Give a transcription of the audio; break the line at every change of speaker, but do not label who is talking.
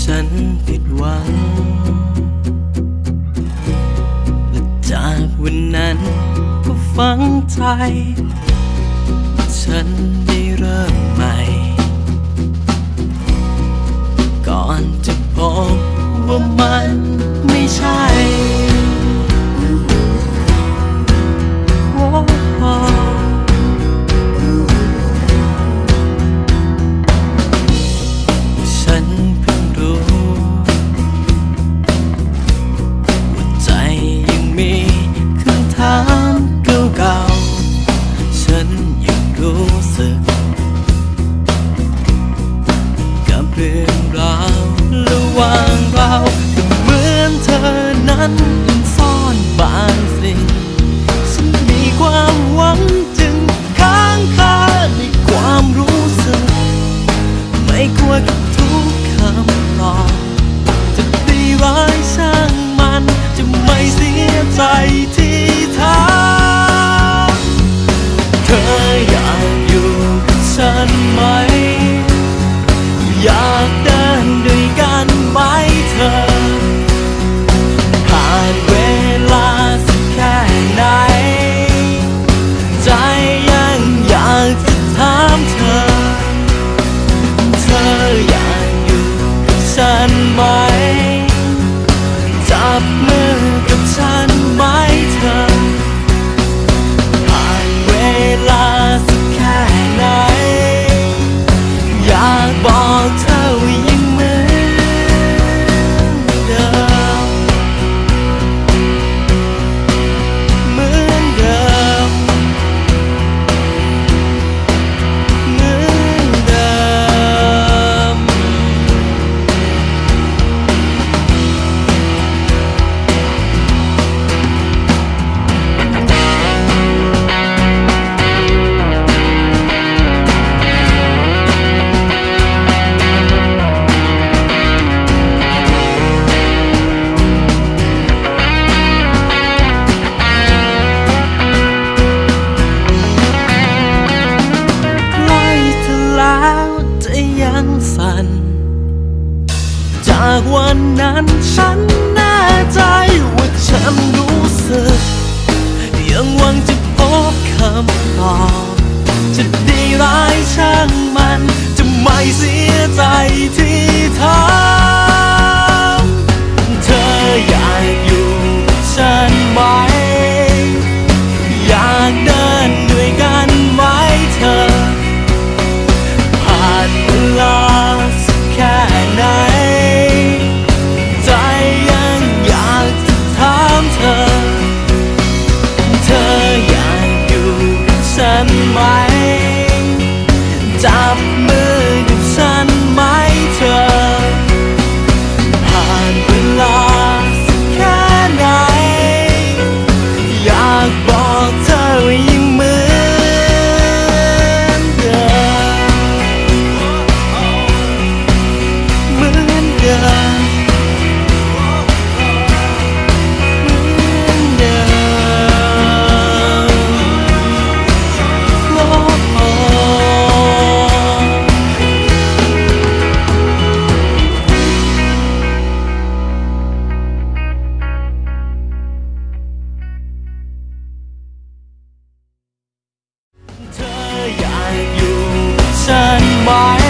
ฉันผิดหวัง และจากวันนั้นก็ฝังใจ ฉันได้เริ่มู้สึก กับเรื่องราวระหว่างเราก็เหมือนเธอนั้นซ่อนบางสิ่ง ฉันมีความหวังจึงค้างคาในความรู้สึก ไม่กลัวกับทุกคำตอบจะดีร้ายช่างมันจะไม่เสียใจที่ สัน่นจากวันนั้นฉันแน่ใจว่าฉันรู้สึก my